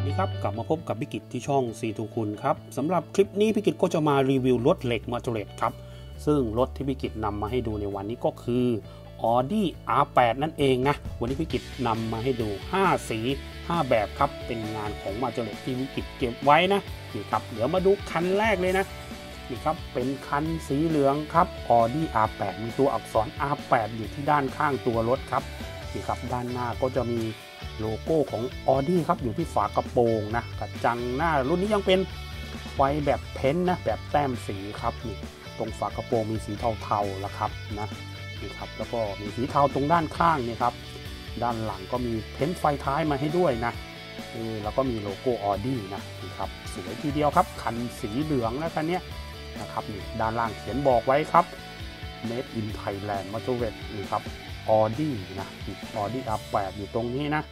สดีครับ กลับมาพบกับพิกิจที่ช่องซีทูคุณครับสำหรับคลิปนี้พิกิจก็จะมารีวิวรถเหล็กมาจเลตครับ ซึ่งรถที่พิกิจนำมาให้ดูในวันนี้ก็คือ Audi R8 นั่นเองนะ วันนี้พิกิจนำมาให้ดู 5 สี 5 แบบครับ เป็นงานของมาจเลตที่พิกิจเก็บไว้นะนี่ครับ เดี๋ยวมาดูคันแรกเลยนะนี่ครับ เป็นคันสีเหลืองครับ Audi R8 มีตัวอักษร R8 อยู่ที่ด้านข้างตัวรถครับนี่ครับ ด้านหน้าก็จะมี โลโก้ของ Audi ครับอยู่ที่ฝากระโปรงนะกระจังหน้ารุ่นนี้ยังเป็นไฟแบบเพ้นท์นะแบบแต้มสีครับนี่ตรงฝากระโปรงมีสีเทาๆแล้วครับนะนี่ครับแล้วก็มีสีเทาตรงด้านข้างนี่ครับด้านหลังก็มีเพ้นท์ไฟท้ายมาให้ด้วยนะเออแล้วก็มีโลโก้ Audi นะนี่ครับสวยทีเดียวครับคันสีเหลืองนะคันนี้นะครับนี่ด้านล่างเขียนบอกไว้ครับ Made in Thailand m o t o r e t นี่ครับ Audi นะ Audi R8 อยู่ตรงนี้นะ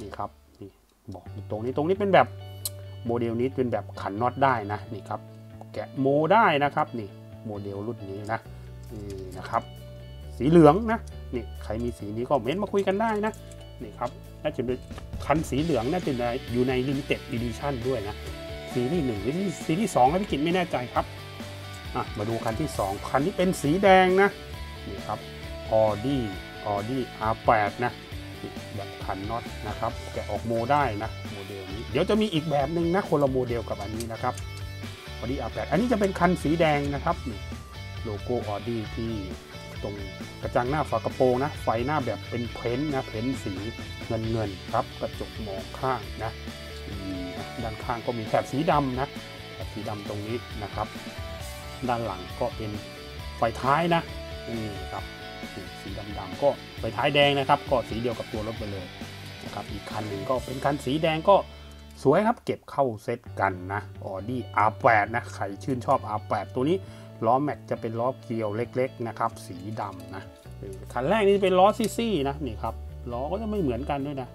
นี่ครับนี่บอกอยู่ตรงนี้ตรงนี้เป็นแบบโมเดลนี้เป็นแบบขันน็อตได้นะนี่ครับแกะโมได้นะครับนี่โมเดลรุ่นนี้นะนี่นะครับ สีเหลืองนะนี่ใครมีสีนี้ก็เม้นมาคุยกันได้นะนี่ครับน่าจะเป็นคันสีเหลืองน่าจะอยู่ใน Limited Edition ด้วยนะสีที่หนึ่งหรือสีที่สองพี่กินไม่แน่ใจครับมาดูคันที่ 2 คันนี้เป็นสีแดงนะนี่ครับ Audi Audi R8 นะแบบขันน็อตนะครับแกะออกโมได้นะโมเดลนี้ เดี๋ยวจะมีอีกแบบหนึ่งนะคนละโมเดลกับอันนี้นะครับ Audi R8 อันนี้จะเป็นคันสีแดงนะครับโลโก้ Audi ที่ตรงกระจังหน้าฝากระโปรงนะ ไฟหน้าแบบเป็นเพ้นท์นะ เพ้นท์สีเงินเงินครับ กระจกมองข้างนะ ด้านข้างก็มีแถบสีดำนะแถบสีดำตรงนี้นะครับ ด้านหลังก็เป็นไฟท้ายนะนี่ครับ สีดำๆก็ไฟท้ายแดงนะครับ ก็สีเดียวกับตัวรถไปเลยนะครับอีกคันหนึ่งก็เป็นคันสีแดงก็สวยครับเก็บเข้าเซตกันนะ Audi R8 นะใครชื่นชอบ R8 ตัวนี้ล้อแม็กจะเป็นล้อเกลียวเล็กๆนะครับสีดำนะคันแรกนี่เป็นล้อซี่ๆนะนี่ครับล้อก็จะไม่เหมือนกันด้วยนะ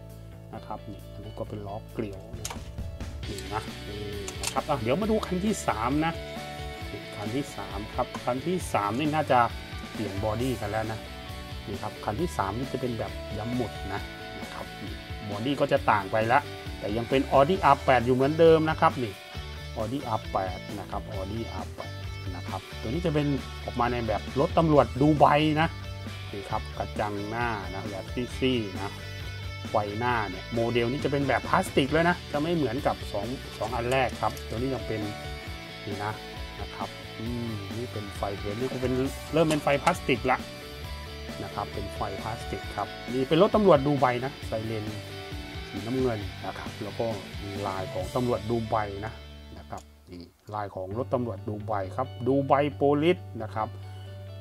นะครับนี่อันนี้ก็เป็นล้อเกลียวนี่นะนี่นะครับเดี๋ยวมาดูคันที่ 3 นะคันที่ 3 ครับคันที่ 3 นี่น่าจะ เปลี่ยนบอดี้กันแล้วนะนี่ครับคันที่3นี่จะเป็นแบบย้ำหมุดนะนะครับบอดี้ก็จะต่างไปละแต่ยังเป็น Audi R8 อยู่เหมือนเดิมนะครับนี่ Audi R8 นะครับ Audi R8 นะครับตัวนี้จะเป็นออกมาในแบบรถตำรวจดูไบนะนี่ครับกระจังหน้านะแบบซี่ๆนะไฟหน้าเนี่ยโมเดลนี้จะเป็นแบบพลาสติกแล้วนะ จะไม่เหมือนกับ 2 2 อันแรกครับ ตัวนี้ยังเป็นนี่นะ นะครับอืมนี่เป็นไฟเห็นนี่ก็เป็นเริ่มเป็นไฟพลาสติกละนะครับ เป็นไฟพลาสติกครับนี่เป็นรถตำรวจดูไบนะไซเรนสีน้ำเงินนะครับ แล้วก็มีลายของตำรวจดูไบนะนะครับนี่ลายของรถตำรวจดูไบครับ ดูไบโปลิสนะครับ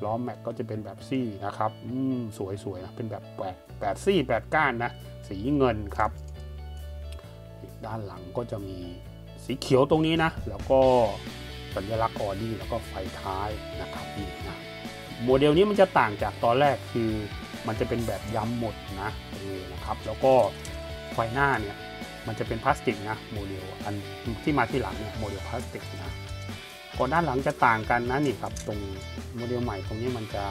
ล้อแม็กก็จะเป็นแบบซี่นะครับอืมสวยๆนะเป็นแบบแปดแปดซี่แปดก้านนะสีเงินครับ ด้านหลังก็จะมีสีเขียวตรงนี้นะ แล้วก็ สัญลักษณ์ออดี้แล้วก็ไฟท้ายนะครับนี่นะโมเดลนี้มันจะต่างจากตอนแรกคือมันจะเป็นแบบย้ำหมดนะนี่นะครับ แล้วก็ไฟหน้าเนี่ยมันจะเป็นพลาสติกนะโมเดลอันที่มาที่หลังเนี่ยโมเดลพลาสติกนะก่อนด้านหลังจะต่างกันนะนี่ครับตรงโมเดลใหม่ตรงนี้มันจะ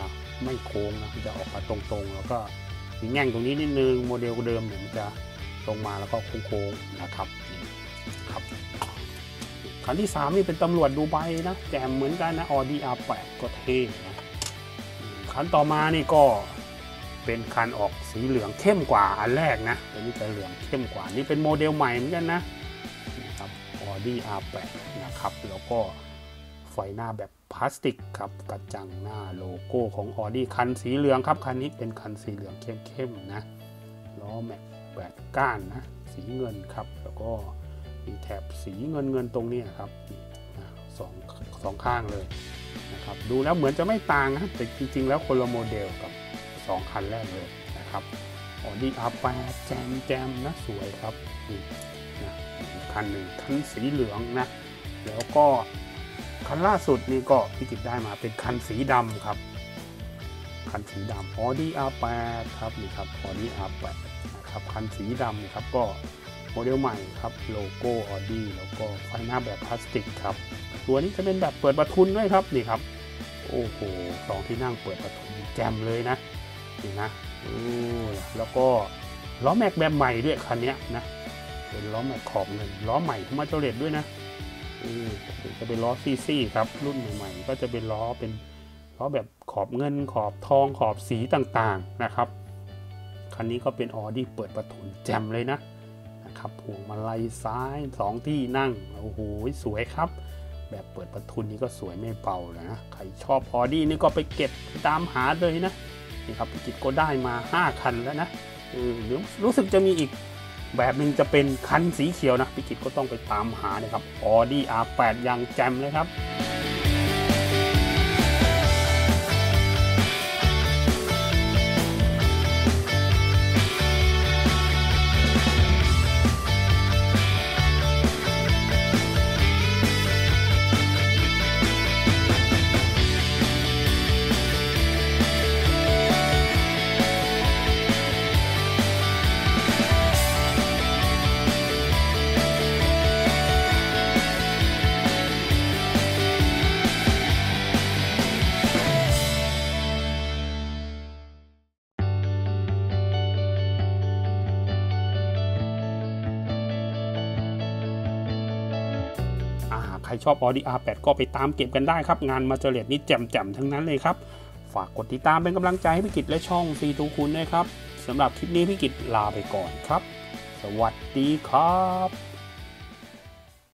ไม่โค้งนะมันจะออกมาตรงๆ แล้วก็มีแง่งตรงนี้นิดนึงโมเดลเดิมเนี่ยมันจะตรงมาแล้วก็โค้งๆนะครับนี่ครับ คันที่ 3 นี่เป็นตำรวจดูไบนะแจมเหมือนกันนะ Audi R8 ก็เท่นะคันต่อมานี่ก็เป็นคันออกสีเหลืองเข้มกว่าอันแรกนะตัวนี้จะเหลืองเข้มกว่า นี่เป็นโมเดลใหม่เหมือนกันนะนะครับ Audi R8 นะครับแล้วก็ไฟหน้าแบบพลาสติกครับกระจังหน้าโลโก้ของ Audi คันสีเหลืองครับคันนี้เป็นคันสีเหลืองเข้มๆนะล้อแม็กแปดก้านนะสีเงินครับแล้วก็ แถบสีเงินเงินตรงนี้ครับสองสองข้างเลยนะครับดูแล้วเหมือนจะไม่ต่างนะแต่จริง ๆ แล้วคนละโมเดลกับ 2 คันแรกเลยนะครับออดี้อาร์แปดแจมแจมนะสวยครับนี่นะคันหนึ่งคันสีเหลืองนะแล้วก็คันล่าสุดนี่ก็พี่กิจได้มาเป็นคันสีดำครับ คันสีดำ Audi R8 ครับนี่ครับ Audi R8 นะครับคันสีดำครับก็ โมเดลใหม่ครับโลโก้ Audi แล้วก็ไฟหน้าแบบพลาสติกครับ ตัวนี้จะเป็นแบบเปิดประทุนด้วยครับนี่ครับ โอ้โหสองที่นั่งเปิดประทุนแจมเลยนะนี่นะโอ้แล้วก็ล้อแม็กแบบใหม่ด้วยคันนี้นะเป็นล้อแม็กขอบเงินล้อใหม่มาเจเลตด้วยนะเออจะเป็นล้อซีซี่ครับ รุ่นใหม่ๆก็จะเป็นล้อเป็นล้อแบบขอบเงินขอบทองขอบสีต่างๆนะครับ คันนี้ก็เป็นออดี้เปิดประทุนแจมเลยนะ นะครับพวงมาลัยซ้ายสองที่นั่งโอ้โหสวยครับ แบบเปิดประทุนนี่ก็สวยไม่เบาเลยนะ ใครชอบออดี้นี่ก็ไปเก็บตามหาเลยนะนี่ครับพี่กิจก็ได้มา 5 คันแล้วนะเออหรือรู้สึกจะมีอีกแบบหนึ่งจะเป็นคันสีเขียวนะพี่กิจก็ต้องไปตามหานะครับออดี้ R8 ยังแจมเลยครับ ใครชอบ Audi R8 ก็ไปตามเก็บกันได้ครับ งานมาเจเลตนี่แจ่มๆทั้งนั้นเลยครับ ฝากกดติดตามเป็นกำลังใจให้พี่กิจและช่องซีทูคุณด้วยครับสำหรับคลิปนี้พี่กิจลาไปก่อนครับ สวัสดีครับ